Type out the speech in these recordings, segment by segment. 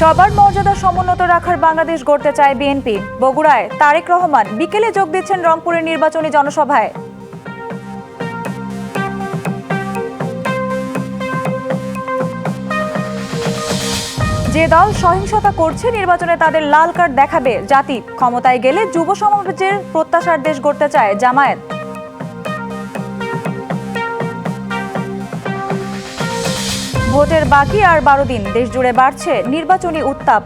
সবার মর্যাদা সমুন্নত রাখার বাংলাদেশ গড়তে চায় বিএনপি। বগুড়ায় তারেক রহমান বিকেলে যোগ দিচ্ছেন রংপুরের নির্বাচনী জনসভায়। যে দল সহিংসতা করছে নির্বাচনে তাদের লাল কার্ড দেখাবে জাতি। ক্ষমতায় গেলে যুব সমাজের প্রত্যাশার দেশ গড়তে চায় জামায়াত। ভোটের বাকি আর বারো দিন। দেশ জুড়ে বাড়ছে নির্বাচনী উত্তাপ।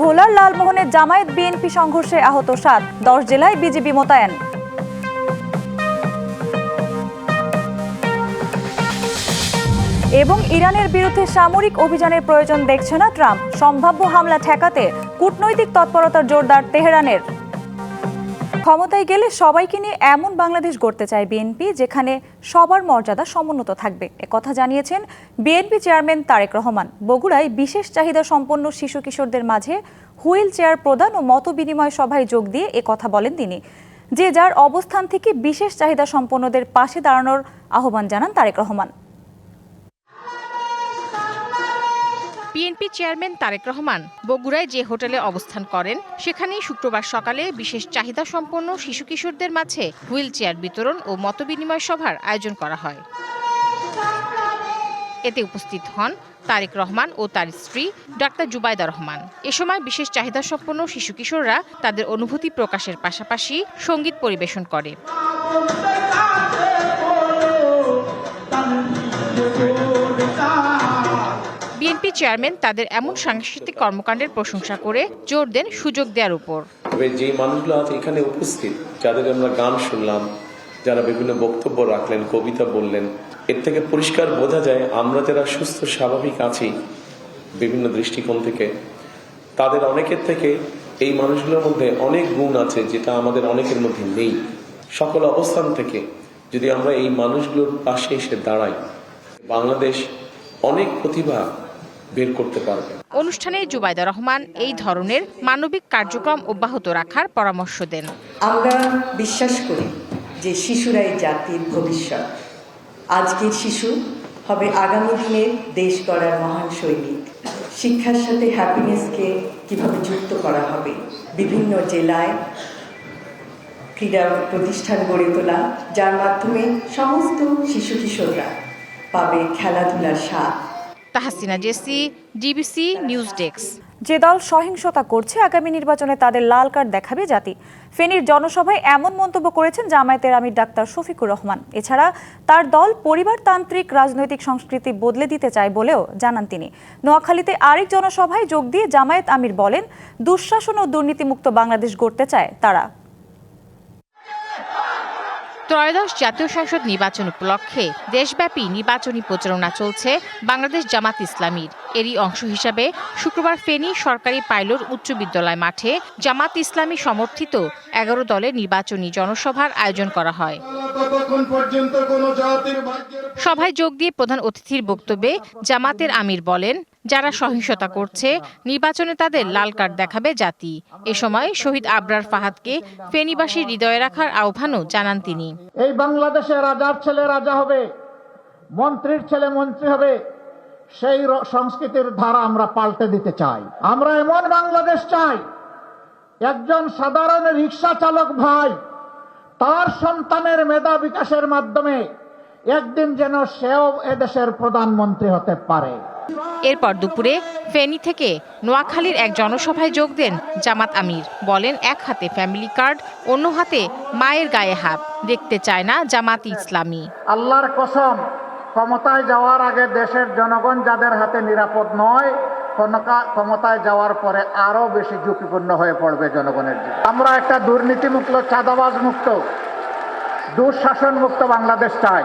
ভোলার লালমোহনের জামায়াত বিএনপি সংঘর্ষে আহত সাত। দশ জেলায় বিজেপি মোতায়েন। এবং ইরানের বিরুদ্ধে সামরিক অভিযানের প্রয়োজন দেখছে না ট্রাম্প। সম্ভাব্য হামলা ঠেকাতে কূটনৈতিক তৎপরতার জোরদার তেহরানের। ক্ষমতায় গেলে সবাইকে নিয়ে এমন বাংলাদেশ গড়তে চায় বিএনপি, যেখানে সবার মর্যাদা সমুন্নত থাকবে। কথা জানিয়েছেন বিএনপি চেয়ারম্যান তারেক রহমান। বগুড়ায় বিশেষ চাহিদা সম্পন্ন শিশু কিশোরদের মাঝে হুইল চেয়ার প্রদান ও মত বিনিময় সভায় যোগ দিয়ে এ কথা বলেন তিনি। যে যার অবস্থান থেকে বিশেষ চাহিদা সম্পন্নদের পাশে দাঁড়ানোর আহ্বান জানান তারেক রহমান। বিএনপি চেয়ারম্যান তারেক রহমান বগুড়ায় যে হোটেলে অবস্থান করেন, সেখানেই শুক্রবার সকালে বিশেষ চাহিদা সম্পন্ন শিশু কিশোরদের মাঝে হুইল চেয়ার বিতরণ ও মতবিনিময় সভার আয়োজন করা হয়। এতে উপস্থিত হন তারেক রহমান ও তার স্ত্রী ডাক্তার জুবাইদা রহমান। এ সময় বিশেষ চাহিদা সম্পন্ন শিশু কিশোররা তাদের অনুভূতি প্রকাশের পাশাপাশি সংগীত পরিবেশন করে। বিএনপি চেয়ারম্যান তাদের এমন সাংস্কৃতিক কর্মকাণ্ডের প্রশংসা করে জোর দেন সুযোগ দেওয়ার উপর। তবে যে মানুষগুলো আছে এখানে উপস্থিত যাদের আমরা গান শুনলাম, যারা বিভিন্ন বক্তব্য রাখলেন, কবিতা বললেন, এর থেকে পরিষ্কার বোঝা যায় আমরা যারা সুস্থ, স্বাভাবিক আছি বিভিন্ন দৃষ্টিকোণ থেকে, তাদের অনেকের থেকে এই মানুষগুলোর মধ্যে অনেক গুণ আছে যেটা আমাদের অনেকের মধ্যে নেই। সকল অবস্থান থেকে যদি আমরা এই মানুষগুলোর পাশে এসে দাঁড়াই, বাংলাদেশ অনেক প্রতিভা বের করতে পারবে। অনুষ্ঠানে জুবাইদা রহমান এই ধরনের মানবিক কার্যক্রম অব্যাহত রাখার পরামর্শ দেন। আমরা বিশ্বাস করি যে শিশুরাই জাতির ভবিষ্যৎ। আজকের শিশু হবে আগামী দিনের দেশ গড়ার মহান সৈনিক। শিক্ষার সাথে হ্যাপিনেসকে কীভাবে যুক্ত করা হবে বিভিন্ন জেলায় ক্রীড়া প্রতিষ্ঠান গড়ে তোলা যার মাধ্যমে সমস্ত শিশু কিশোররা পাবে খেলাধুলার স্বাদ। Tahasina, Jessy, DBC news desk যে দল সহিংসতা করছে, আগামী নির্বাচনে তাদের লাল কার্ড দেখাবে জাতি। ফেনীর জনসভায় এমন মন্তব্য করেছেন জামায়াতের আমির ডাক্তার শফিকুর রহমান। এছাড়া তার দল পরিবারতান্ত্রিক, রাজনৈতিক সংস্কৃতি বদলে দিতে চায় বলেও জানান তিনি। নোয়াখালীতে আরেক জনসভায় যোগ দিয়ে জামায়াত আমির বলেন, দুঃশাসন ও দুর্নীতিমুক্ত বাংলাদেশ গড়তে চায় তারা। ত্রয়োদশ জাতীয় সংসদ নির্বাচন উপলক্ষে দেশব্যাপী নির্বাচনী প্রচারণা চলছে বাংলাদেশ জামাত ইসলামীর। এরই অংশ হিসাবে শুক্রবার ফেনী সরকারি পাইলট উচ্চ বিদ্যালয় মাঠে জামাত ইসলামী সমর্থিত এগারো দলের নির্বাচনী জনসভার আয়োজন করা হয়। সভায় যোগ দিয়ে প্রধান অতিথির বক্তব্যে জামাতের আমির বলেন যারা সহিংসতা করছে নির্বাচনে তাদের লাল কার্ড দেখাবে জাতি। এ সময় শহীদ আবরার ফাহাদকে ফেনীবাসীর হৃদয়ে রাখার আহ্বানও জানান তিনি। এই বাংলাদেশে রাজার ছেলে রাজা হবে মন্ত্রীর ছেলে মন্ত্রী হবে। সেই সংস্কৃতির ধারা আমরা পাল্টে দিতে চাই। আমরা এমন বাংলাদেশ চাই একজন সাধারণ রিক্সা চালক ভাই তার সন্তানের মেধা বিকাশের মাধ্যমে একদিন যেন সেও এদেশের প্রধানমন্ত্রী হতে পারে। এরপর দুপুরে ফেনী থেকে নোয়াখালীর এক জনসভায় যোগ দেন জামাত আমির। বলেন এক হাতে ফ্যামিলি কার্ড অন্য হাতে মায়ের গায়ে হাত। দেখতে চায় না জামাত ইসলামী। আল্লাহর কসম ক্ষমতায় যাওয়ার আগে দেশের জনগণ যাদের হাতে নিরাপদ নয় ক্ষমতায় যাওয়ার পরে আরও বেশি ঝুঁকিপূর্ণ হয়ে পড়বে জনগণের জীবন। আমরা একটা দুর্নীতিমুক্ত চাঁদাবাজ মুক্ত দুঃশাসন মুক্ত বাংলাদেশ চাই।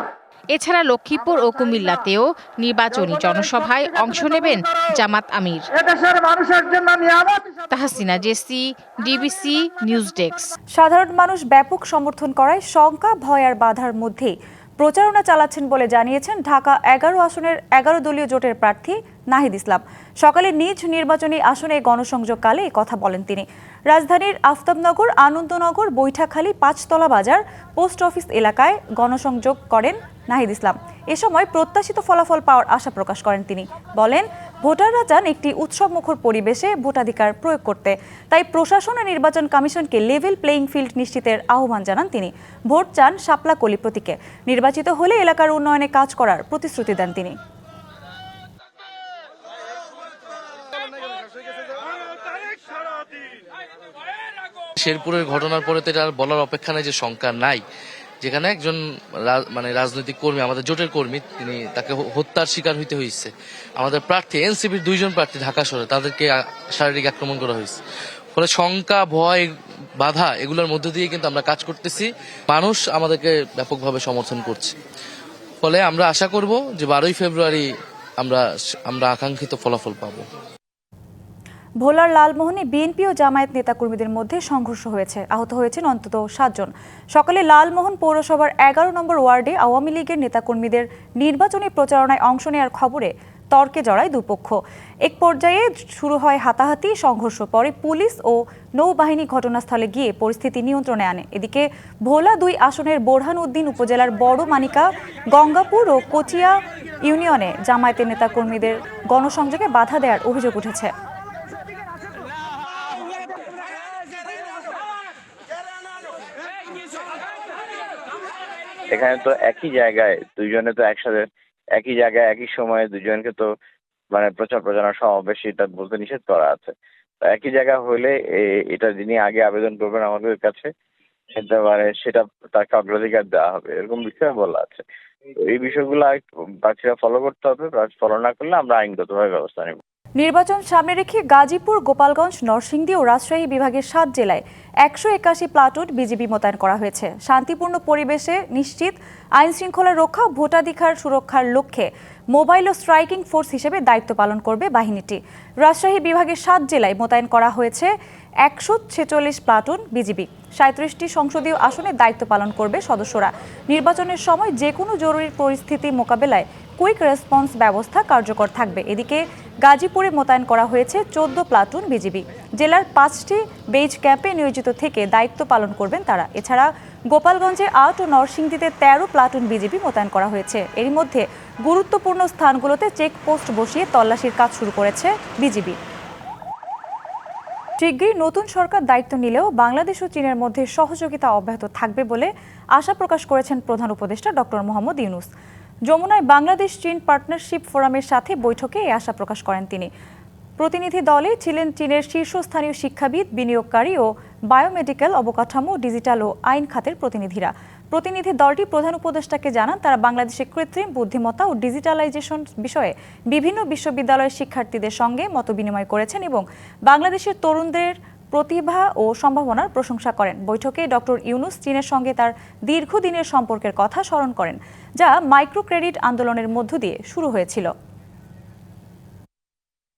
এছাড়া লক্ষ্মীপুর ও কুমিল্লাতেও নির্বাচনী জনসভায় অংশ নেবেন জামাত আমির। জন্য Tahasina Jessy DBC news desk. সাধারণ মানুষ ব্যাপক সমর্থন করায় শঙ্কা ভয় আর বাধার মধ্যেই প্রচারণা চালাচ্ছেন বলে জানিয়েছেন ঢাকা এগারো আসনের এগারো দলীয় জোটের প্রার্থী নাহিদ ইসলাম। সকালে নিজ নির্বাচনী আসনে গণসংযোগকালে কথা বলেন তিনি। রাজধানীর আফতাবনগর, আনন্দনগর, বৈঠাখালী, পাঁচতলা বাজার, পোস্ট অফিস এলাকায় গণসংযোগ করেন নাহিদ ইসলাম। এ সময় প্রত্যাশিত ফলাফল পাওয়ার আশা প্রকাশ করেন তিনি। বলেন ভোটাররা চান একটি উৎসবমুখর পরিবেশে ভোটাধিকার প্রয়োগ করতে। তাই প্রশাসন ও নির্বাচন কমিশনকে লেভেল প্লেইং ফিল্ড নিশ্চিতের আহ্বান জানান তিনি। ভোট চান শাপলা কলি প্রতীকে নির্বাচিত হলে এলাকার উন্নয়নে কাজ করার প্রতিশ্রুতি দেন তিনি। শেরপুরের ঘটনার পরে তো এটা আর বলার অপেক্ষা নাই যে শঙ্কা নাই। যেখানে একজন মানে রাজনৈতিক কর্মী, আমাদের জোটের কর্মী, তিনি তাকে হত্যার শিকার হইতে হয়েছে আমাদের প্রার্থী, এনসিপির দুইজন প্রার্থী ঢাকা শহরে, তাদেরকে শারীরিক আক্রমণ করা হয়েছে ফলে শঙ্কা, ভয়, বাধা এগুলোর মধ্য দিয়ে কিন্তু আমরা কাজ করতেছি। মানুষ আমাদেরকে ব্যাপকভাবে সমর্থন করছে। ফলে আমরা আশা করব যে বারোই ফেব্রুয়ারি আমরা আমরা আকাঙ্ক্ষিত ফলাফল পাবো। ভোলার লালমোহনে বিএনপি ও জামায়াত নেতাকর্মীদের মধ্যে সংঘর্ষ হয়েছে। আহত হয়েছেন অন্তত সাতজন। সকালে লালমোহন পৌরসভার এগারো নম্বর ওয়ার্ডে আওয়ামী লীগের নেতাকর্মীদের নির্বাচনী প্রচারণায় অংশ নেওয়ার খবরে তর্কে জড়ায় দুপক্ষ। এক পর্যায়ে শুরু হয় হাতাহাতি সংঘর্ষ, পরে পুলিশ ও নৌবাহিনী ঘটনাস্থলে গিয়ে পরিস্থিতি নিয়ন্ত্রণে আনে। এদিকে ভোলা দুই আসনের বোরহান উদ্দিন উপজেলার বড় মানিকা, গঙ্গাপুর ও কচিয়া ইউনিয়নে জামায়াতের নেতাকর্মীদের গণসংযোগে বাধা দেওয়ার অভিযোগ উঠেছে। এখানে তো একই জায়গায় দুইজনে তো একসাথে, একই জায়গায়, একই সময়ে দুজনকে তো মানে প্রচার প্রচারণা সমাবেশ এটা বলতে নিষেধ করা আছে। একই জায়গা হলে এটা যিনি আগে আবেদন করবেন আমাদের কাছে এটা মানে সেটা তাকে অগ্রাধিকার দেওয়া হবে, এরকম বিষয়ে বলা আছে। এই বিষয়গুলো প্রার্থীরা ফলো করতে হবে ফলো না করলে আমরা আইনগতভাবে ব্যবস্থা নেব। নির্বাচন সামনে রেখে গাজীপুর, গোপালগঞ্জ, নরসিংদী ও রাজশাহী বিভাগের সাত জেলায় একশো একাশি প্লাটুন বিজিবি মোতায়েন করা হয়েছে। শান্তিপূর্ণ পরিবেশে নিশ্চিত আইন শৃঙ্খলা রক্ষা ভোটাধিকার সুরক্ষার লক্ষ্যে মোবাইল ও স্ট্রাইকিং ফোর্স হিসেবে দায়িত্ব পালন করবে বাহিনীটি। রাজশাহী বিভাগের সাত জেলায় মোতায়েন করা হয়েছে একশো ছেচল্লিশ প্লাটুন বিজিবি। সাঁত্রিশটি সংসদীয় আসনে দায়িত্ব পালন করবে সদস্যরা। নির্বাচনের সময় যে কোনো জরুরি পরিস্থিতি মোকাবেলায় কুইক রেসপন্স ব্যবস্থা কার্যকর থাকবে। এদিকে গাজীপুরে মোতায়েন করা হয়েছে চোদ্দ প্লাটুন বিজিবি। জেলার পাঁচটি বেজ ক্যাম্পে নিয়োজিত থেকে দায়িত্ব পালন করবেন তারা। এছাড়া গোপালগঞ্জে আট ও নরসিংদীতে তেরো প্লাটুন বিজিবি মোতায়েন করা হয়েছে। এরই মধ্যে গুরুত্বপূর্ণ স্থানগুলোতে চেকপোস্ট বসিয়ে তল্লাশির কাজ শুরু করেছে বিজিবি। শিগগিরই নতুন সরকার দায়িত্ব নিলেও বাংলাদেশ ও চীনের মধ্যে সহযোগিতা অব্যাহত থাকবে বলে আশা প্রকাশ করেছেন প্রধান উপদেষ্টা ডক্টর মোহাম্মদ ইউনুস। যমুনায় বাংলাদেশ চীন পার্টনারশিপ ফোরামের সাথে বৈঠকে এই আশা প্রকাশ করেন তিনি। প্রতিনিধি দলে ছিলেন চীনের শীর্ষস্থানীয় শিক্ষাবিদ, বিনিয়োগকারী ও বায়োমেডিক্যাল অবকাঠামো, ডিজিটাল ও আইন খাতের প্রতিনিধিরা। প্রতিনিধি দলটি প্রধান উপদেষ্টাকে জানান, তারা বাংলাদেশে কৃত্রিম বুদ্ধিমত্তা ও ডিজিটালাইজেশন বিষয়ে বিভিন্ন বিশ্ববিদ্যালয়ের শিক্ষার্থীদের সঙ্গে মতবিনিময় করেছেন এবং বাংলাদেশের তরুণদের প্রতিভা ও সম্ভাবনার প্রশংসা করেন। বৈঠকে ডক্টর ইউনুস চীনের সঙ্গে তার দীর্ঘদিনের সম্পর্কের কথা স্মরণ করেন, যা মাইক্রো ক্রেডিট আন্দোলনের মধ্য দিয়ে শুরু হয়েছিল।